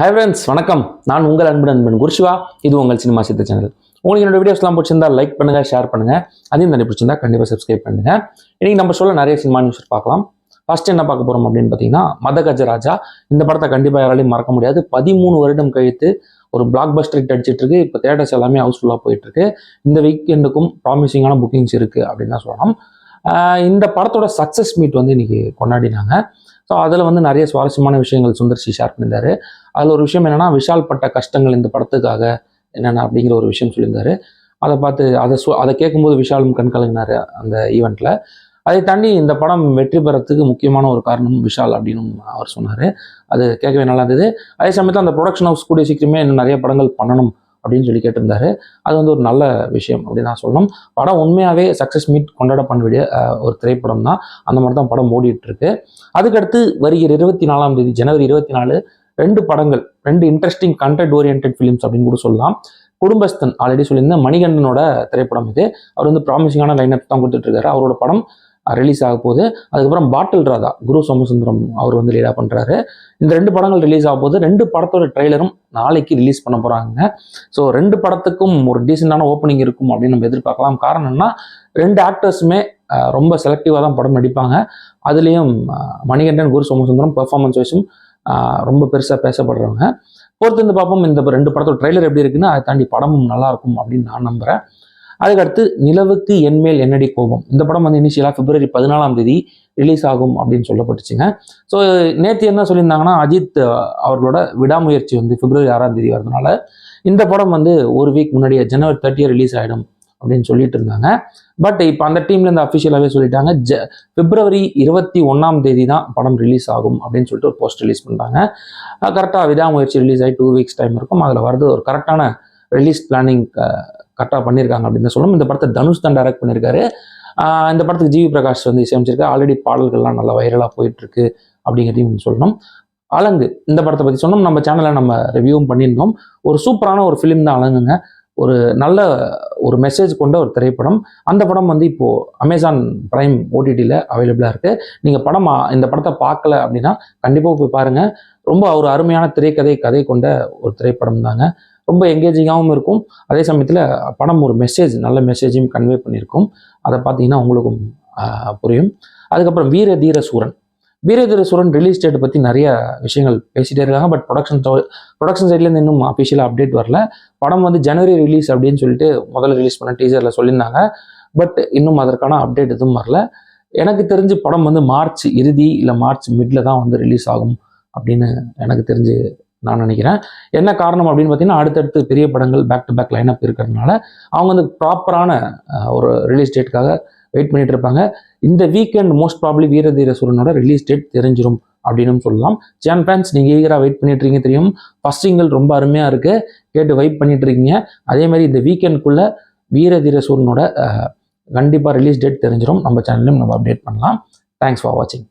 Hi friends வணக்கம். நான் உங்கள் அன்பு நண்பன் குருஷிவா. இது உங்கள் சினிமா சித்த சேனல். உங்களுக்கு என்னோட வீடியோஸ்லாம் பிடிச்சிருந்தா லைக் பண்ணுங்கள் ஷேர் பண்ணுங்க. அதையும் தண்ணி பிடிச்சிருந்தா கண்டிப்பாக சப்ஸ்கிரைப் பண்ணுங்க. இன்னைக்கு நம்ம சொல்ல நிறைய சினிமா நியூஸ் பார்க்கலாம். ஃபர்ஸ்ட் என்ன பார்க்க போகிறோம் அப்படின்னு பார்த்தீங்கன்னா மத கஜராஜா இந்த படத்தை கண்டிப்பாக யாராலையும் மறக்க முடியாது. பதிமூணு வருடம் கழித்து ஒரு பிளாக் பஸ்டர் ஹிட் அடிச்சிட்டு இருக்கு. இப்போ தேட்டர்ஸ் எல்லாமே ஹவுஸ்ஃபுல்லாக போயிட்டு இருக்கு. இந்த வீக்கெண்டுக்கும் ப்ராமிசிங்கான புக்கிங்ஸ் இருக்குது அப்படின்னு தான் சொல்லலாம் இந்த படத்தோட சக்ஸஸ் மீட் வந்து இன்னைக்கு கொண்டாடினாங்க. ஸோ அதில் வந்து நிறைய சுவாரஸ்யமான விஷயங்கள் சுந்தர்சி ஷேர் பண்ணியிருந்தாரு. அதில் ஒரு விஷயம் என்னன்னா விஷால் பட்ட கஷ்டங்கள் இந்த படத்துக்காக என்னென்ன அப்படிங்கிற ஒரு விஷயம் சொல்லியிருந்தாரு. அதை பார்த்து அதை சொ அதை கேட்கும்போது விஷாலும் கண் அந்த ஈவெண்ட்டில் அதை தாண்டி இந்த படம் வெற்றி பெறத்துக்கு முக்கியமான ஒரு காரணம் விஷால் அப்படின்னு அவர் சொன்னார். அது கேட்கவே நல்லா இருந்தது. அதே சமயத்தில் அந்த ப்ரொடக்ஷன் ஹவுஸ் கூடிய சீக்கிரமே இன்னும் நிறைய படங்கள் பண்ணணும் அப்படின்னு சொல்லி கேட்டிருந்தாரு. அது வந்து ஒரு நல்ல விஷயம் அப்படின்னு நான் சொல்லணும். படம் உண்மையாகவே சக்ஸஸ் மீட் கொண்டாட பண்ண வேண்டிய ஒரு திரைப்படம் தான் அந்த மாதிரி தான் படம் ஓடிட்டு இருக்கு அதுக்கடுத்து வருகிற இருபத்தி நாலாம் தேதி ஜனவரி இருபத்தி நாலு ரெண்டு படங்கள் ரெண்டு இன்ட்ரெஸ்டிங் கண்டென்ட் ஓரியன்ட் ஃபிலிம்ஸ் அப்படின்னு கூட சொல்லலாம். குடும்பஸ்தன் ஆல்ரெடி சொல்லியிருந்தேன் மணிகண்டனோட திரைப்படம் இது. அவர் வந்து ப்ராமிசிங்கான லைனப் தான் கொடுத்துட்டு இருக்காரு. அவரோட படம் ரிலீஸ் ஆக போகுது. அதுக்கப்புறம் பாட்டில் ராதா குரு சோமசுந்தரம் அவர் வந்து லீடாக பண்ணுறாரு இந்த ரெண்டு படங்கள் ரிலீஸ் ஆக போகுது. ரெண்டு படத்தோட ட்ரெய்லரும் நாளைக்கு ரிலீஸ் பண்ண போகிறாங்க ஸோ ரெண்டு படத்துக்கும் ஒரு டீசெண்டான ஓப்பனிங் இருக்கும் அப்படின்னு நம்ம எதிர்பார்க்கலாம். காரணம்னா ரெண்டு ஆக்டர்ஸுமே ரொம்ப செலக்டிவாக தான் படம் நடிப்பாங்க. அதுலேயும் மணிகண்டன் குரு சோமசுந்தரம் பெர்ஃபார்மன்ஸ் வைஸும் ரொம்ப பெருசாக பேசப்படுறவங்க. பொறுத்து வந்து பார்ப்போம். இந்த ரெண்டு படத்தோட ட்ரெய்லர் எப்படி இருக்குன்னு அதை தாண்டி படமும் நல்லா இருக்கும் அப்படின்னு நான் நம்புகிறேன் அதுக்கடுத்து நிலவுக்கு என்மேல் என்னடி கோபம்? இந்த படம் வந்து இனிஷியலாக பிப்ரவரி பதினாலாம் தேதி ரிலீஸ் ஆகும் அப்படின்னு சொல்லப்பட்டுச்சுங்க. ஸோ நேற்று என்ன சொல்லியிருந்தாங்கன்னா அஜித் அவர்களோட விடாமுயற்சி வந்து பிப்ரவரி ஆறாம் தேதி வரதுனால இந்த படம் வந்து ஒரு வீக் முன்னாடியே ஜனவரி தேர்ட்டியே ரிலீஸ் ஆகிடும் அப்படின்னு சொல்லிட்டு இருந்தாங்க. பட் இப்போ அந்த டீம்லேருந்து அஃபிஷியலாகவே சொல்லிட்டாங்க ஜ பிப்ரவரி இருபத்தி ஒன்றாம் தேதி தான் படம் ரிலீஸ் ஆகும் அப்படின்னு சொல்லிட்டு ஒரு போஸ்ட் ரிலீஸ் பண்ணுறாங்க கரெக்டாக விடாமுயற்சி ரிலீஸ் ஆகி டூ வீக்ஸ் டைம் இருக்கும். அதில் வரது ஒரு கரெக்டான ரிலீஸ் பிளானிங் கரெக்டாக பண்ணியிருக்காங்க அப்படின்னு சொல்லணும். இந்த படத்தை தனுஷ் தான் டைரக்ட் பண்ணியிருக்காரு. இந்த படத்துக்கு ஜிவி பிரகாஷ் வந்து இசையமைச்சிருக்காரு ஆல்ரெடி பாடல்கள்லாம் நல்லா வைரலாக போயிட்டுருக்கு அப்படிங்கிறதையும் சொல்லணும். அலங்கு இந்த படத்தை பற்றி சொன்னோம் நம்ம சேனலில் நம்ம ரிவ்யூவும் பண்ணியிருந்தோம். ஒரு சூப்பரான ஒரு ஃபிலிம் தான் அலங்குங்க. ஒரு நல்ல ஒரு மெசேஜ் கொண்ட ஒரு திரைப்படம். அந்த படம் வந்து இப்போது அமேசான் ப்ரைம் ஓடிடியில் அவைலபிளாக இருக்குது நீங்கள் படம் இந்த படத்தை பார்க்கல அப்படின்னா கண்டிப்பாக போய் பாருங்கள் ரொம்ப ஒரு அருமையான திரைக்கதை கதை கொண்ட ஒரு திரைப்படம் தாங்க ரொம்ப எங்கேஜிங்காகவும் இருக்கும். அதே சமயத்தில் படம் ஒரு மெசேஜ் நல்ல மெசேஜையும் கன்வே பண்ணியிருக்கும். அதை பார்த்தீங்கன்னா உங்களுக்கும் புரியும். அதுக்கப்புறம் வீர தீர சூரன். வீரதீர சூரன் ரிலீஸ் டேட் பற்றி நிறைய விஷயங்கள் பேசிகிட்டே இருக்காங்க. பட் ப்ரொடக்ஷன் ப்ரொடக்ஷன் சைட்லேருந்து இன்னும் அஃபிஷியலாக அப்டேட் வரல. படம் வந்து ஜனவரி ரிலீஸ் அப்படின்னு சொல்லிட்டு முதல்ல ரிலீஸ் பண்ண டீசரில் சொல்லியிருந்தாங்க. பட் இன்னும் அதற்கான அப்டேட் எதுவும் வரல. எனக்கு தெரிஞ்சு படம் வந்து மார்ச் இறுதி இல்லை மார்ச் மிட்ல தான் வந்து ரிலீஸ் ஆகும் அப்படின்னு எனக்கு தெரிஞ்சு நான் நினைக்கிறேன். என்ன காரணம் அப்படின்னு பார்த்தீங்கன்னா அடுத்தடுத்து பெரிய படங்கள் பேக் டு பேக் லைனப் இருக்கிறதுனால அவங்க வந்து ப்ராப்பரான ஒரு ரிலீஸ் டேட்டுக்காக வெயிட் பண்ணிட்டு இருப்பாங்க. இந்த வீக்கெண்ட் மோஸ்ட் ப்ராப்ளி வீரதீர சூரனோட ரிலீஸ் டேட் தெரிஞ்சிடும் அப்படின்னு சொல்லலாம். ஜான் ஃபேன்ஸ் நீங்கள் ஈகராக வெயிட் பண்ணிட்டு இருக்கீங்க தெரியும். ஃபர்ஸ்ட் சிங்கிள் ரொம்ப அருமையாக இருக்குது கேட்டு வெயிட் பண்ணிட்டு இருக்கீங்க. அதே மாதிரி இந்த வீக்கெண்ட்குள்ளே வீரதீர சூரனோட கண்டிப்பாக ரிலீஸ் டேட் தெரிஞ்சிடும் நம்ம சேனல்லையும் நம்ம அப்டேட் பண்ணலாம். தேங்க்ஸ் ஃபார் வாட்சிங்